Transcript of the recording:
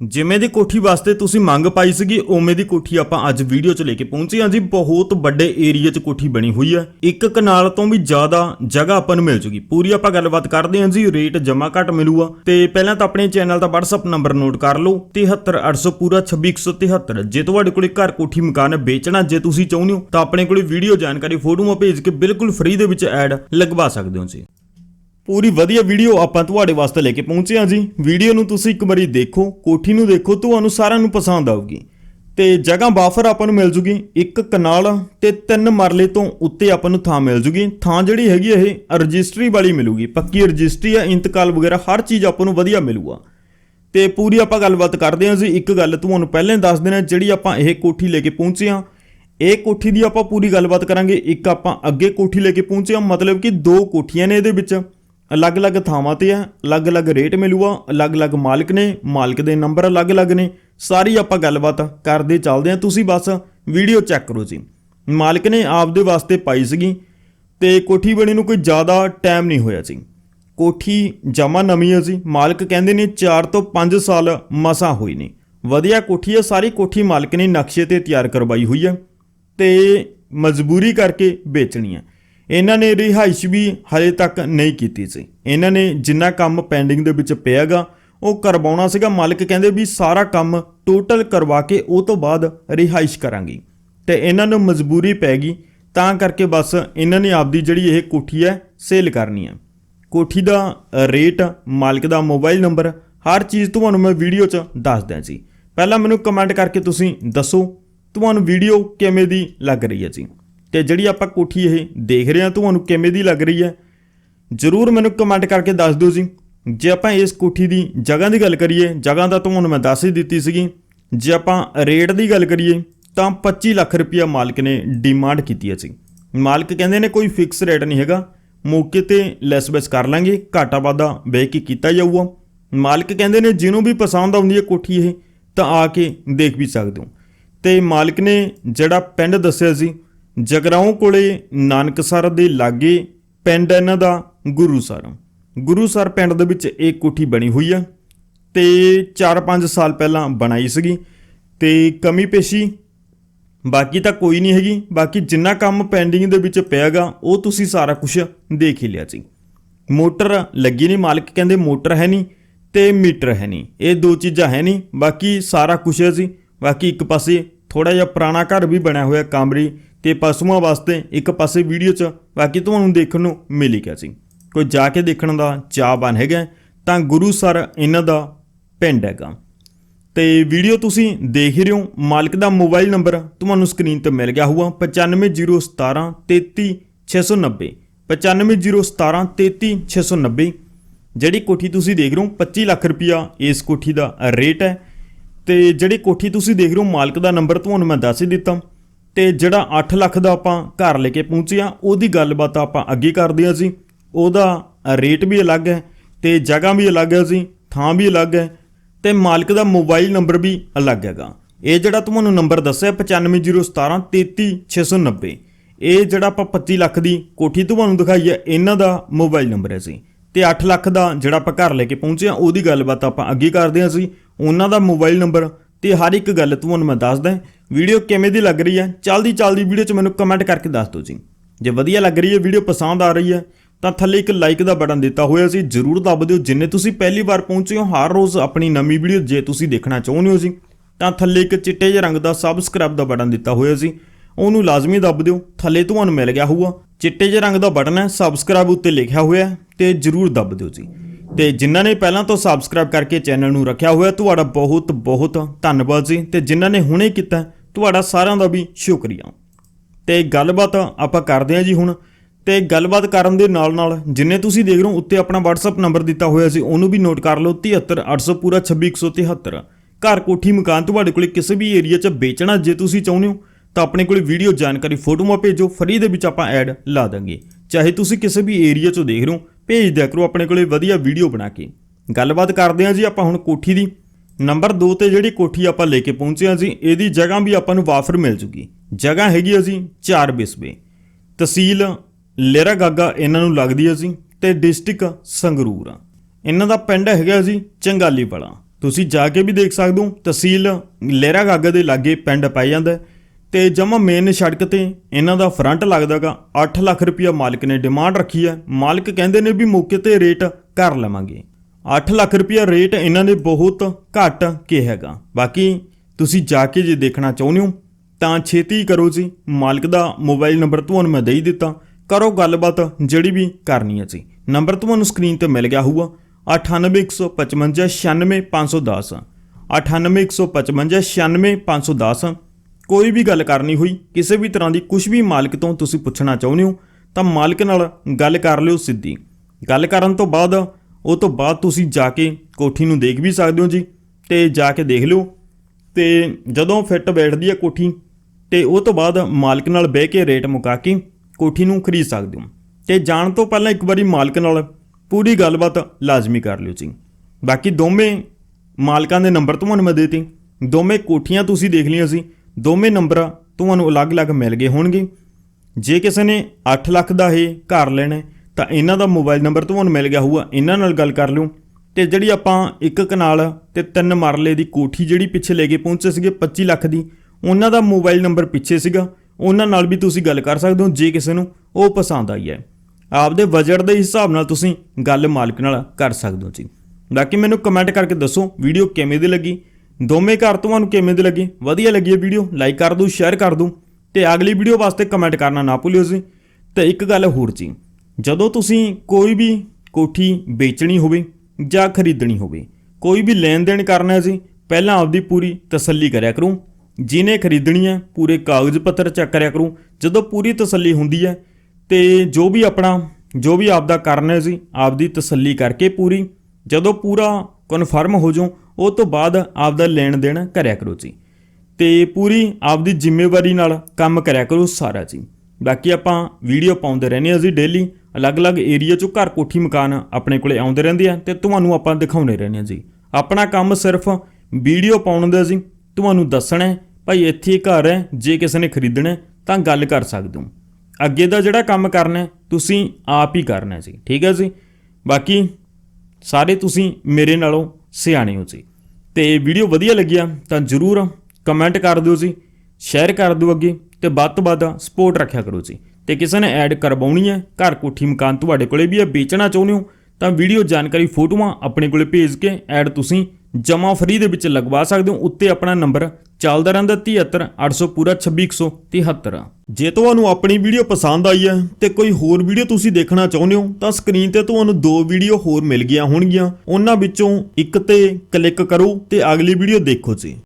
ਜਿਵੇਂ ਦੀ ਕੋਠੀ ਵਾਸਤੇ ਤੁਸੀਂ ਮੰਗ ਪਾਈ ਸੀਗੀ, ਉਵੇਂ ਦੀ ਕੋਠੀ ਆਪਾਂ ਅੱਜ ਵੀਡੀਓ 'ਚ ਲੈ ਕੇ ਪਹੁੰਚੇ ਹਾਂ ਜੀ। ਬਹੁਤ ਵੱਡੇ ਏਰੀਆ 'ਚ ਕੋਠੀ ਬਣੀ ਹੋਈ ਹੈ। ਇੱਕ ਕਨਾਲ ਤੋਂ ਵੀ ਜ਼ਿਆਦਾ ਜਗ੍ਹਾ ਆਪਾਂ ਨੂੰ ਮਿਲ ਜੂਗੀ। ਪੂਰੀ ਆਪਾਂ ਗੱਲਬਾਤ ਕਰਦੇ ਹਾਂ ਜੀ, ਰੇਟ ਜਮਾ ਘੱਟ ਮਿਲੂਗਾ। ਤੇ ਪਹਿਲਾਂ ਤਾਂ ਆਪਣੇ ਚੈਨਲ ਦਾ WhatsApp ਨੰਬਰ ਨੋਟ ਕਰ ਲਓ 73800 ਪੂਰਾ 26173 ਜੇ ਤੁਹਾਡੇ ਕੋਲੇ ਘਰ ਕੋਠੀ ਮਕਾਨ ਵੇਚਣਾ ਜੇ ਤੁਸੀਂ ਚਾਹੁੰਦੇ ਹੋ, ਤਾਂ ਆਪਣੇ ਕੋਲੇ ਵੀਡੀਓ ਜਾਣਕਾਰੀ ਫੋਟੋਆਂ ਭੇਜ ਕੇ ਬਿਲਕੁਲ ਫ੍ਰੀ ਦੇ ਵਿੱਚ ਐਡ ਲਗਵਾ ਸਕਦੇ ਹੋ ਜੀ। ਪੂਰੀ ਵਧੀਆ ਵੀਡੀਓ ਆਪਾਂ ਤੁਹਾਡੇ ਵਾਸਤੇ ਲੈ ਕੇ ਪਹੁੰਚੇ ਹਾਂ ਜੀ। ਵੀਡੀਓ ਨੂੰ ਤੁਸੀਂ ਇੱਕ ਵਾਰੀ ਦੇਖੋ, ਕੋਠੀ ਨੂੰ ਦੇਖੋ, ਤੁਹਾਨੂੰ ਸਾਰਿਆਂ ਨੂੰ ਪਸੰਦ ਆਊਗੀ। ਤੇ ਜਗ੍ਹਾ ਬਾਫਰ ਆਪਾਂ ਨੂੰ ਮਿਲ ਜੂਗੀ, ਇੱਕ ਕਨਾਲ ਤੇ ਤਿੰਨ ਮਰਲੇ ਤੋਂ ਉੱਤੇ ਆਪਾਂ ਨੂੰ ਥਾਂ ਮਿਲ ਜੂਗੀ। ਥਾਂ ਜਿਹੜੀ ਹੈਗੀ ਇਹ ਰਜਿਸਟਰੀ ਵਾਲੀ ਮਿਲੂਗੀ। ਪੱਕੀ ਰਜਿਸਟਰੀ ਆ, ਇੰਤਕਾਲ ਵਗੈਰਾ, ਹਰ ਚੀਜ਼ ਆਪਾਂ ਨੂੰ ਵਧੀਆ ਮਿਲੂਗਾ। ਤੇ ਪੂਰੀ ਆਪਾਂ ਗੱਲਬਾਤ ਕਰਦੇ ਹਾਂ ਜੀ। ਇੱਕ ਗੱਲ ਤੁਹਾਨੂੰ ਪਹਿਲਾਂ ਦੱਸ ਦੇਣਾ, ਜਿਹੜੀ ਆਪਾਂ ਇਹ ਕੋਠੀ ਲੈ ਕੇ ਪਹੁੰਚੇ ਹਾਂ, ਇਹ ਕੋਠੀ ਦੀ ਆਪਾਂ ਪੂਰੀ ਗੱਲਬਾਤ ਕਰਾਂਗੇ। ਇੱਕ ਆਪਾਂ ਅੱਗੇ ਕੋਠੀ ਲੈ ਕੇ ਪਹੁੰਚੇ ਹਾਂ, ਮਤਲਬ ਕਿ ਦੋ ਕੋਠੀਆਂ ਨੇ ਇਹਦੇ ਵਿੱਚ। ਅਲੱਗ-ਅਲੱਗ ਥਾਵਾਂ ਤੇ ਆ, ਅਲੱਗ-ਅਲੱਗ ਰੇਟ ਮਿਲੂਗਾ ਅਲੱਗ-ਅਲੱਗ ਮਾਲਕ ਨੇ, ਮਾਲਕ ਦੇ ਨੰਬਰ ਅਲੱਗ-ਅਲੱਗ ਨੇ। ਸਾਰੀ ਆਪਾਂ ਗੱਲਬਾਤ ਕਰਦੇ ਚੱਲਦੇ ਆ ਤੁਸੀਂ ਬਸ ਵੀਡੀਓ ਚੈੱਕ ਕਰੋ ਜੀ। ਮਾਲਕ ਨੇ ਆਪਦੇ ਵਾਸਤੇ ਪਾਈ ਸੀਗੀ ਤੇ ਕੋਠੀ ਬਣੀ ਨੂੰ ਕੋਈ ਜ਼ਿਆਦਾ ਟਾਈਮ ਨਹੀਂ ਹੋਇਆ ਸੀ ਕੋਠੀ ਜਮਾ ਨਵੀਂ ਹੈ ਜੀ। ਮਾਲਕ ਕਹਿੰਦੇ ਨੇ 4 ਤੋਂ 5 ਸਾਲ ਮਸਾ ਹੋਈ ਨੇ। ਵਧੀਆ ਕੋਠੀ ਹੈ ਸਾਰੀ ਕੋਠੀ ਮਾਲਕ ਨੇ ਨਕਸ਼ੇ ਤੇ ਤਿਆਰ ਕਰਵਾਈ ਹੋਈ ਹੈ ਤੇ ਮਜਬੂਰੀ ਕਰਕੇ ਵੇਚਣੀ ਹੈ ਇਹਨਾਂ ਨੇ ਰਿਹਾਇਸ਼ ਵੀ ਹਲੇ ਤੱਕ ਨਹੀਂ ਕੀਤੀ ਸੀ। ਇਹਨਾਂ ਨੇ ਜਿੰਨਾ ਕੰਮ ਪੈਂਡਿੰਗ ਦੇ ਵਿੱਚ ਪਿਆਗਾ, ਉਹ ਕਰਵਾਉਣਾ ਸੀਗਾ। ਮਾਲਕ ਕਹਿੰਦੇ ਵੀ ਸਾਰਾ ਕੰਮ ਟੋਟਲ ਕਰਵਾ ਕੇ ਉਹ ਤੋਂ ਬਾਅਦ ਰਿਹਾਇਸ਼ ਕਰਾਂਗੇ। ਤੇ ਇਹਨਾਂ ਨੂੰ ਮਜਬੂਰੀ ਪੈ ਗਈ। ਤਾਂ ਕਰਕੇ ਬਸ ਇਹਨਾਂ ਨੇ ਆਪਦੀ ਜਿਹੜੀ ਇਹ ਕੋਠੀ ਹੈ ਸੇਲ ਕਰਨੀ ਹੈ। ਕੋਠੀ ਦਾ ਰੇਟ ਮਾਲਕ ਦਾ ਮੋਬਾਈਲ ਨੰਬਰ ਹਰ ਚੀਜ਼ ਤੁਹਾਨੂੰ ਮੈਂ ਵੀਡੀਓ 'ਚ ਦੱਸ ਦਿਆਂ ਜੀ ਪਹਿਲਾਂ ਮੈਨੂੰ ਕਮੈਂਟ ਕਰਕੇ ਤੁਸੀਂ ਦੱਸੋ, ਤੁਹਾਨੂੰ ਵੀਡੀਓ ਕਿਵੇਂ ਦੀ ਲੱਗ ਰਹੀ ਹੈ ਜੀ? ਤੇ ਜਿਹੜੀ ਆਪਾਂ ਕੋਠੀ ਇਹ ਦੇਖ ਰਹੇ ਹਾਂ ਤੁਹਾਨੂੰ ਕਿਵੇਂ ਦੀ ਲੱਗ ਰਹੀ ਹੈ? ਜਰੂਰ ਮੈਨੂੰ ਕਮੈਂਟ ਕਰਕੇ ਦੱਸ ਦਿਓ ਜੀ। ਜੇ ਆਪਾਂ ਇਸ ਕੋਠੀ ਦੀ ਜਗ੍ਹਾ ਦੀ ਗੱਲ ਕਰੀਏ, ਜਗ੍ਹਾ ਦਾ ਤੁਹਾਨੂੰ ਮੈਂ ਦੱਸ ਹੀ ਦਿੱਤੀ ਸੀਗੀ। ਜੇ ਆਪਾਂ ਰੇਟ ਦੀ ਗੱਲ ਕਰੀਏ, ਤਾਂ 25 ਲੱਖ ਰੁਪਇਆ ਮਾਲਕ ਨੇ ਡਿਮਾਂਡ ਕੀਤੀ ਹੈ ਜੀ। ਮਾਲਕ ਕਹਿੰਦੇ ਨੇ ਕੋਈ ਫਿਕਸ ਰੇਟ ਨਹੀਂ ਹੈਗਾ। ਮੌਕੇ ਤੇ ਲੈਸ ਬੈਸ ਕਰ ਲਾਂਗੇ, ਘਾਟਾ ਵਾਧਾ ਵੇਖ ਕੇ ਕੀਤਾ ਜਾਊਗਾ। ਮਾਲਕ ਕਹਿੰਦੇ ਨੇ ਜਿਹਨੂੰ ਵੀ ਪਸੰਦ ਆਉਂਦੀ ਹੈ ਕੋਠੀ ਇਹ, ਤਾਂ ਆ ਕੇ ਦੇਖ ਵੀ ਸਕਦੇ ਹੋ। ਤੇ ਮਾਲਕ ਨੇ ਜਿਹੜਾ ਪਿੰਡ ਦੱਸਿਆ ਸੀ ਜਗਰਾਉਂ ਕੋਲੇ ਨਾਨਕਸਰ ਦੇ ਲਾਗੇ ਪਿੰਡ ਇਹਨਾਂ ਦਾ ਗੁਰੂਸਰ ਗੁਰੂਸਰ ਪਿੰਡ ਦੇ ਵਿੱਚ ਇਹ ਕੋਠੀ ਬਣੀ ਹੋਈ ਆ ਤੇ 4-5 ਸਾਲ ਪਹਿਲਾਂ ਬਣਾਈ ਸੀਗੀ ਤੇ ਕਮੀ ਪੇਸ਼ੀ। ਬਾਕੀ ਤਾਂ ਕੋਈ ਨਹੀਂ ਹੈਗੀ, ਬਾਕੀ ਜਿੰਨਾ ਕੰਮ ਪੈਂਡਿੰਗ ਦੇ ਵਿੱਚ ਪਿਆਗਾ, ਉਹ ਤੁਸੀਂ ਸਾਰਾ ਕੁਝ ਦੇਖ ਹੀ ਲਿਆ ਸੀ। ਮੋਟਰ ਲੱਗੀ ਨਹੀਂ ਮਾਲਕ, ਕਹਿੰਦੇ ਮੋਟਰ ਹੈ ਨਹੀਂ ਤੇ ਮੀਟਰ ਹੈ ਨਹੀਂ, ਇਹ ਦੋ ਚੀਜ਼ਾਂ ਹੈ ਨਹੀਂ, ਬਾਕੀ ਸਾਰਾ ਕੁਝ ਹੈ ਜੀ। ਬਾਕੀ ਇੱਕ ਪਾਸੇ ਥੋੜਾ ਜਿਹਾ ਪੁਰਾਣਾ ਘਰ ਵੀ ਬਣਿਆ ਹੋਇਆ ਕਾਮਰੀ ਤੇ ਪਸ਼ੂਆਂ ਵਾਸਤੇ ਇੱਕ ਪਾਸੇ ਵੀਡੀਓ 'ਚ ਬਾਕੀ ਤੁਹਾਨੂੰ ਦੇਖਣ ਨੂੰ ਮਿਲ ਗਿਆ ਸੀ। ਕੋਈ ਜਾ ਕੇ ਦੇਖਣ ਦਾ ਚਾਹ ਬਣ ਹੈਗਾ ਤਾਂ ਗੁਰੂ ਸਰ ਇਹਨਾਂ ਦਾ ਪਿੰਡ ਹੈਗਾ। ਤੇ ਵੀਡੀਓ ਤੁਸੀਂ ਦੇਖ ਰਹੇ ਹੋ, ਮਾਲਕ ਦਾ ਮੋਬਾਈਲ ਨੰਬਰ ਤੁਹਾਨੂੰ ਸਕਰੀਨ ਤੇ ਮਿਲ ਗਿਆ ਹੋਊਗਾ 95017 33690 95017 33690 ਜਿਹੜੀ ਕੋਠੀ ਤੁਸੀਂ ਦੇਖ ਰਹੇ ਹੋ 25 ਲੱਖ ਰੁਪਇਆ ਇਸ ਕੋਠੀ ਦਾ ਰੇਟ ਹੈ। ਤੇ ਜਿਹੜੀ ਕੋਠੀ ਤੁਸੀਂ ਦੇਖ ਰਹੇ ਹੋ ਮਾਲਕ ਦਾ ਨੰਬਰ, ਤੁਹਾਨੂੰ ਮੈਂ ਦੱਸ ਹੀ ਦਿੱਤਾ। ਤੇ ਜਿਹੜਾ 8 ਲੱਖ ਦਾ ਆਪਾਂ ਘਰ ਲੈ ਕੇ ਪਹੁੰਚਿਆ ਉਹਦੀ ਗੱਲਬਾਤ ਆਪਾਂ ਅੱਗੇ ਕਰਦੇ ਹਾਂ ਜੀ। ਉਹਦਾ ਰੇਟ ਵੀ ਅਲੱਗ ਹੈ ਤੇ ਜਗ੍ਹਾ ਵੀ ਅਲੱਗ ਹੈ ਜੀ, ਥਾਂ ਵੀ ਅਲੱਗ ਹੈ ਤੇ ਮਾਲਕ ਦਾ ਮੋਬਾਈਲ ਨੰਬਰ ਵੀ ਅਲੱਗ ਹੈਗਾ। ਇਹ ਜਿਹੜਾ ਤੁਹਾਨੂੰ ਨੰਬਰ ਦੱਸਿਆ 95017 33690 ਇਹ ਜਿਹੜਾ ਆਪਾਂ 25 ਲੱਖ ਦੀ ਕੋਠੀ ਤੁਹਾਨੂੰ ਦਿਖਾਈ ਹੈ, ਇਹਨਾਂ ਦਾ ਮੋਬਾਈਲ ਨੰਬਰ ਹੈ ਜੀ। ਤੇ 8 ਲੱਖ ਦਾ ਜਿਹੜਾ ਆਪਾਂ ਘਰ ਲੈ ਕੇ ਪਹੁੰਚੇ ਆ ਉਹਦੀ ਗੱਲਬਾਤ ਆਪਾਂ ਅੱਗੇ ਕਰਦੇ ਹਾਂ ਸੀ ਉਹਨਾਂ ਦਾ ਮੋਬਾਈਲ ਨੰਬਰ ਤੇ ਹਰ ਇੱਕ ਗੱਲ ਤੁਹਾਨੂੰ ਮੈਂ ਦੱਸਦਾ ਵੀਡੀਓ ਕਿਵੇਂ ਦੀ ਲੱਗ ਰਹੀ ਹੈ, ਚਲਦੀ ਚਲਦੀ ਵੀਡੀਓ 'ਚ ਮੈਨੂੰ ਕਮੈਂਟ ਕਰਕੇ ਦੱਸ ਦਿਓ ਜੀ। ਜੇ ਵਧੀਆ ਲੱਗ ਰਹੀ ਹੈ, ਵੀਡੀਓ ਪਸੰਦ ਆ ਰਹੀ ਹੈ, ਤਾਂ ਥੱਲੇ ਇੱਕ ਲਾਈਕ ਦਾ ਬਟਨ ਦਿੱਤਾ ਹੋਇਆ ਸੀ, ਜਰੂਰ ਦੱਬ ਦਿਓ। ਜਿੰਨੇ ਤੁਸੀਂ ਪਹਿਲੀ ਵਾਰ ਪਹੁੰਚੇ ਹੋ, ਹਰ ਰੋਜ਼ ਆਪਣੀ ਨਵੀਂ ਵੀਡੀਓ ਜੇ ਤੁਸੀਂ ਦੇਖਣਾ ਚਾਹੁੰਦੇ ਹੋ ਜੀ, ਤਾਂ ਥੱਲੇ ਇੱਕ ਚਿੱਟੇ ਜਿਹੇ ਰੰਗ ਦਾ ਸਬਸਕ੍ਰਾਈਬ ਦਾ ਬਟਨ ਦਿੱਤਾ ਹੋਇਆ ਸੀ। ਉਹਨੂੰ ਲਾਜ਼ਮੀ ਦੱਬ ਦਿਓ, ਥੱਲੇ ਤੁਹਾਨੂੰ ਮਿਲ ਗਿਆ ਹੋਊਗਾ। ਚਿੱਟੇ ਜਿਹੇ ਰੰਗ ਦਾ ਬਟਨ ਹੈ ਸਬਸਕ੍ਰਾਈਬ ਉੱਤੇ ਲਿਖਿਆ ਹੋਇਆ ਹੈ, ਤੇ ਜਰੂਰ ਦੱਬ ਦਿਓ ਜੀ। ਤੇ ਜਿਨ੍ਹਾਂ ਨੇ ਪਹਿਲਾਂ ਤੋਂ ਸਬਸਕ੍ਰਾਈਬ ਕਰਕੇ ਚੈਨਲ ਨੂੰ ਰੱਖਿਆ ਹੋਇਆ, ਤੁਹਾਡਾ ਬਹੁਤ ਬਹੁਤ ਧੰਨਵਾਦ ਜੀ। ਤੇ ਜਿਨ੍ਹਾਂ ਨੇ ਹੁਣੇ ਕੀਤਾ, ਤੁਹਾਡਾ ਸਾਰਿਆਂ ਦਾ ਵੀ ਸ਼ੁਕਰੀਆ। ਤੇ ਗੱਲਬਾਤ ਆਪਾਂ ਕਰਦੇ ਹਾਂ ਜੀ ਹੁਣ। ਤੇ ਗੱਲਬਾਤ ਕਰਨ ਦੇ ਨਾਲ ਨਾਲ ਜਿੰਨੇ ਤੁਸੀਂ ਦੇਖ ਰਹੇ ਹੋ, ਉੱਤੇ ਆਪਣਾ WhatsApp ਨੰਬਰ ਦਿੱਤਾ ਹੋਇਆ ਸੀ, ਉਹਨੂੰ ਵੀ ਨੋਟ ਕਰ ਲਓ 73800 ਪੂਰਾ 26173 ਘਰ ਕੋਠੀ ਮਕਾਨ ਤੁਹਾਡੇ ਕੋਲੇ ਕਿਸੇ ਵੀ ਏਰੀਆ 'ਚ ਵੇਚਣਾ ਜੇ ਤੁਸੀਂ ਚਾਹੁੰਦੇ ਹੋ, ਤਾਂ ਆਪਣੇ ਕੋਲੇ ਵੀਡੀਓ ਜਾਣਕਾਰੀ ਫੋਟੋਆਂ ਭੇਜੋ ਫਰੀ ਦੇ ਵਿੱਚ ਆਪਾਂ ਐਡ ਲਾ ਦਾਂਗੇ। ਚਾਹੇ ਤੁਸੀਂ ਕਿਸੇ ਵੀ ਏਰੀਆ 'ਚੋਂ ਦੇਖ ਰਹੇ ਹੋ ਭੇਜ ਦਿਆ ਕਰੋ ਆਪਣੇ ਕੋਲੇ ਵਧੀਆ ਵੀਡੀਓ ਬਣਾ ਕੇ। ਗੱਲਬਾਤ ਕਰਦੇ ਹਾਂ ਜੀ ਆਪਾਂ ਹੁਣ ਕੋਠੀ ਦੀ। ਨੰਬਰ 2 ਤੇ ਜਿਹੜੀ ਕੋਠੀ ਆਪਾਂ ਲੈ ਕੇ ਪਹੁੰਚੇ ਹਾਂ ਜੀ, ਇਹਦੀ ਜਗ੍ਹਾ ਵੀ ਆਪਾਂ ਨੂੰ ਵਾਫਰ ਮਿਲ ਜੂਗੀ। ਜਗ੍ਹਾ ਹੈਗੀ ਆ ਜੀ 4 ਬਿਸਬੇ ਤਹਿਸੀਲ ਲੇਰਾ ਗਾਗਾ ਇਹਨਾਂ ਨੂੰ ਲੱਗਦੀ ਹੈ ਜੀ ਤੇ ਡਿਸਟ੍ਰਿਕਟ ਸੰਗਰੂਰ ਆ। ਇਹਨਾਂ ਦਾ ਪਿੰਡ ਹੈਗਾ ਜੀ ਚੰਗਾਲੀ ਵਾਲਾ ਤੁਸੀਂ ਜਾ ਕੇ ਵੀ ਦੇਖ ਸਕਦੇ ਹੋ, ਤਹਿਸੀਲ ਲਹਿਰਾ ਗਾਗਾ ਦੇ ਲਾਗੇ ਪਿੰਡ ਪੈ ਜਾਂਦਾ ਹੈ। ਤੇ ਜਮਾ ਮੇਨ ਸੜਕ ਤੇ ਇਹਨਾਂ ਦਾ ਫਰੰਟ ਲੱਗਦਾਗਾ 8 ਲੱਖ ਰੁਪਇਆ ਮਾਲਕ ਨੇ ਡਿਮਾਂਡ ਰੱਖੀ ਹੈ। ਮਾਲਕ ਕਹਿੰਦੇ ਨੇ ਵੀ ਮੌਕੇ ਤੇ ਰੇਟ ਕਰ ਲਵਾਂਗੇ। 8 ਲੱਖ ਰੁਪਇਆ ਰੇਟ ਇਹਨਾਂ ਨੇ ਬਹੁਤ ਘੱਟ ਕਿਹਾਗਾ ਬਾਕੀ ਤੁਸੀਂ ਜਾ ਕੇ ਜੇ ਦੇਖਣਾ ਚਾਹੁੰਦੇ ਹੋ, ਤਾਂ ਛੇਤੀ ਕਰੋ ਜੀ। ਮਾਲਕ ਦਾ ਮੋਬਾਈਲ ਨੰਬਰ ਤੁਹਾਨੂੰ ਮੈਂ ਦੇ ਹੀ ਦਿੱਤਾ। ਕਰੋ ਗੱਲਬਾਤ ਜਿਹੜੀ ਵੀ ਕਰਨੀ ਹੈ ਜੀ। ਨੰਬਰ ਤੁਹਾਨੂੰ ਸਕਰੀਨ ਤੇ ਮਿਲ ਗਿਆ ਹੋਊਗਾ। 9815596510 9815596510 ਕੋਈ ਵੀ ਗੱਲ ਕਰਨੀ ਹੋਈ, ਕਿਸੇ ਵੀ ਤਰ੍ਹਾਂ ਦੀ ਕੁਝ ਵੀ ਮਾਲਕ ਤੋਂ ਤੁਸੀਂ ਪੁੱਛਣਾ ਚਾਹੁੰਦੇ ਹੋ, ਤਾਂ ਮਾਲਕ ਨਾਲ ਗੱਲ ਕਰ ਲਿਓ ਸਿੱਧੀ। ਗੱਲ ਕਰਨ ਤੋਂ ਬਾਅਦ, ਉਹ ਤੋਂ ਬਾਅਦ ਤੁਸੀਂ ਜਾ ਕੇ ਕੋਠੀ ਨੂੰ ਦੇਖ ਵੀ ਸਕਦੇ ਹੋ ਜੀ, ਤੇ ਜਾ ਕੇ ਦੇਖ ਲਿਓ। ਤੇ ਜਦੋਂ ਫਿੱਟ ਬੈਠਦੀ ਹੈ ਕੋਠੀ, ਤੇ ਉਹ ਤੋਂ ਬਾਅਦ ਮਾਲਕ ਨਾਲ ਬਹਿ ਕੇ ਰੇਟ ਮੁਕਾ ਕੇ ਕੋਠੀ ਨੂੰ ਖਰੀਦ ਸਕਦੇ ਹੋ। ਤੇ ਜਾਣ ਤੋਂ ਪਹਿਲਾਂ ਇੱਕ ਵਾਰੀ ਮਾਲਕ ਨਾਲ ਪੂਰੀ ਗੱਲਬਾਤ ਲਾਜ਼ਮੀ ਕਰ ਲਿਓ ਜੀ। ਬਾਕੀ ਦੋਵੇਂ ਮਾਲਕਾਂ ਦੇ ਨੰਬਰ ਤੁਹਾਨੂੰ ਮੈਂ ਦੇਤੇ। ਦੋਵੇਂ ਕੋਠੀਆਂ ਤੁਸੀਂ ਦੇਖ ਲਈਆਂ ਸੀ। ਦੋਵੇਂ ਨੰਬਰ ਤੁਹਾਨੂੰ ਅਲੱਗ-ਅਲੱਗ ਮਿਲ ਗਏ ਹੋਣਗੇ। ਜੇ ਕਿਸੇ ਨੇ 8 ਲੱਖ ਦਾ ਇਹ ਘਰ ਲੈਣਾ ਤਾਂ ਇਹਨਾਂ ਦਾ ਮੋਬਾਈਲ ਨੰਬਰ ਤੁਹਾਨੂੰ ਮਿਲ ਗਿਆ ਹੋਊਗਾ। ਇਹਨਾਂ ਨਾਲ ਗੱਲ ਕਰ ਲਿਓ। ਤੇ ਜਿਹੜੀ ਆਪਾਂ ਇੱਕ ਕਨਾਲ ਤੇ ਤਿੰਨ ਮਰਲੇ ਦੀ ਕੋਠੀ ਜਿਹੜੀ ਪਿੱਛੇ ਲੈ ਕੇ ਪਹੁੰਚੇ ਸੀਗੇ 25 ਲੱਖ ਦੀ, ਉਹਨਾਂ ਦਾ ਮੋਬਾਈਲ ਨੰਬਰ ਪਿੱਛੇ ਸੀਗਾ। ਉਹਨਾਂ ਨਾਲ ਵੀ ਤੁਸੀਂ ਗੱਲ ਕਰ ਸਕਦੇ ਹੋ, ਜੇ ਕਿਸੇ ਨੂੰ ਉਹ ਪਸੰਦ ਆਈ ਹੈ। ਆਪਦੇ ਬਜਟ ਦੇ ਹਿਸਾਬ ਨਾਲ ਤੁਸੀਂ ਗੱਲ ਮਾਲਕ ਨਾਲ ਕਰ ਸਕਦੇ ਹੋ ਜੀ। ਬਾਕੀ ਮੈਨੂੰ ਕਮੈਂਟ ਕਰਕੇ ਦੱਸੋ ਵੀਡੀਓ ਕਿਵੇਂ ਦੀ ਲੱਗੀ? ਦੋਵੇਂ ਘਰ ਤੁਹਾਨੂੰ ਕਿਵੇਂ ਦੇ ਲੱਗੇ? ਵਧੀਆ ਲੱਗੀ ਹੈ ਵੀਡੀਓ? ਲਾਈਕ ਕਰ ਦਿਓ ਸ਼ੇਅਰ ਕਰ ਦਿਓ ਤੇ ਅਗਲੀ ਵੀਡੀਓ ਵਾਸਤੇ ਕਮੈਂਟ ਕਰਨਾ ਨਾ ਭੁੱਲਿਓ ਜੀ। ਤੇ ਇੱਕ ਗੱਲ ਹੋਰ ਜੀ, ਜਦੋਂ ਤੁਸੀਂ ਕੋਈ ਵੀ ਕੋਠੀ ਵੇਚਣੀ ਹੋਵੇ ਜਾਂ ਖਰੀਦਣੀ ਹੋਵੇ, ਕੋਈ ਵੀ ਲੈਣ ਦੇਣ ਕਰਨਾ ਹੈ ਜੀ, ਪਹਿਲਾਂ ਆਪਦੀ ਪੂਰੀ ਤਸੱਲੀ ਕਰਿਆ ਕਰੋ। ਜਿਹਨੇ ਖਰੀਦਣੀ ਹੈ, ਪੂਰੇ ਕਾਗਜ਼ ਪੱਤਰ ਚੈੱਕ ਕਰਿਆ ਕਰੋ। ਜਦੋਂ ਪੂਰੀ ਤਸੱਲੀ ਹੁੰਦੀ ਹੈ ਤੇ ਜੋ ਵੀ ਆਪਣਾ, ਜੋ ਵੀ ਆਪਦਾ ਕਰਨਾ ਹੈ ਜੀ, ਆਪਦੀ ਤਸੱਲੀ ਕਰਕੇ ਪੂਰੀ। ਜਦੋਂ ਪੂਰਾ ਕਨਫਰਮ ਹੋ ਜਾਓ ਉਹ ਤੋਂ ਬਾਅਦ ਆਪਦਾ ਲੈਣ ਦੇਣ ਕਰਿਆ ਕਰੋ ਜੀ। ਤੇ ਪੂਰੀ ਆਪਦੀ ਜ਼ਿੰਮੇਵਾਰੀ ਨਾਲ ਕੰਮ ਕਰਿਆ ਕਰੋ ਸਾਰਾ ਜੀ। ਬਾਕੀ ਆਪਾਂ ਵੀਡੀਓ ਪਾਉਂਦੇ ਰਹਿੰਦੇ ਹਾਂ ਜੀ ਡੇਲੀ ਅਲੱਗ-ਅਲੱਗ ਏਰੀਆ ਚੋਂ ਘਰ ਕੋਠੀ ਮਕਾਨ ਆਪਣੇ ਕੋਲੇ ਆਉਂਦੇ ਰਹਿੰਦੇ ਆ ਤੇ ਤੁਹਾਨੂੰ ਆਪਾਂ ਦਿਖਾਉਂਦੇ ਰਹਿੰਦੇ ਹਾਂ ਜੀ। ਆਪਣਾ ਕੰਮ ਸਿਰਫ ਵੀਡੀਓ ਪਾਉਣ ਦਾ ਜੀ, ਤੁਹਾਨੂੰ ਦੱਸਣਾ ਭਾਈ ਇੱਥੇ ਘਰ ਹੈ, ਜੇ ਕਿਸੇ ਨੇ ਖਰੀਦਣਾ ਤਾਂ ਗੱਲ ਕਰ ਸਕਦੇ ਹੋ। ਅੱਗੇ ਦਾ ਜਿਹੜਾ ਕੰਮ ਕਰਨਾ ਤੁਸੀਂ ਆਪ ਹੀ ਕਰਨਾ ਜੀ, ਠੀਕ ਹੈ ਜੀ? ਬਾਕੀ ਸਾਰੇ ਤੁਸੀਂ ਮੇਰੇ ਨਾਲੋਂ ਸਿਆਣੇ ਹੋ ਜੀ। ਤੇ ਵੀਡੀਓ ਵਧੀਆ ਲੱਗਿਆ ਤਾਂ ਜਰੂਰ ਕਮੈਂਟ ਕਰ ਦਿਓ ਜੀ ਸ਼ੇਅਰ ਕਰ ਦਿਓ ਅੱਗੇ ਤੇ ਵੱਧ ਤੋਂ ਵੱਧ ਸਪੋਰਟ ਰੱਖਿਆ ਕਰੋ ਜੀ। ਤੇ ਕਿਸੇ ਨੇ ਐਡ ਕਰਵਾਉਣੀ ਹੈ, ਘਰ ਕੋਠੀ ਮਕਾਨ ਤੁਹਾਡੇ ਕੋਲੇ ਵੀ ਹੈ, ਵੇਚਣਾ ਚਾਹੁੰਦੇ ਹੋ ਤਾਂ ਵੀਡੀਓ ਜਾਣਕਾਰੀ ਫੋਟੋਆਂ ਆਪਣੇ ਕੋਲੇ ਭੇਜ ਕੇ ਐਡ ਤੁਸੀਂ ਜਮਾ ਫਰੀ ਦੇ ਵਿੱਚ ਲਗਵਾ ਸਕਦੇ ਹੋ। ਉੱਤੇ ਆਪਣਾ ਨੰਬਰ ਚੱਲਦਾ ਰਹਿੰਦਾ 73 800 ਪੂਰਾ 26173 ਜੇ ਤੁਹਾਨੂੰ ਆਪਣੀ ਵੀਡੀਓ ਪਸੰਦ ਆਈ ਹੈ ਤੇ ਕੋਈ ਹੋਰ ਵੀਡੀਓ ਤੁਸੀਂ ਦੇਖਣਾ ਚਾਹੁੰਦੇ ਹੋ, ਤਾਂ ਸਕਰੀਨ ਤੇ ਤੁਹਾਨੂੰ ਦੋ ਵੀਡੀਓ ਹੋਰ ਮਿਲ ਗਈਆਂ ਹੋਣਗੀਆਂ। ਉਹਨਾਂ ਵਿੱਚੋਂ ਇੱਕ ਤੇ ਕਲਿੱਕ ਕਰੋ ਤੇ ਅਗਲੀ ਵੀਡੀਓ ਦੇਖੋ ਜੀ।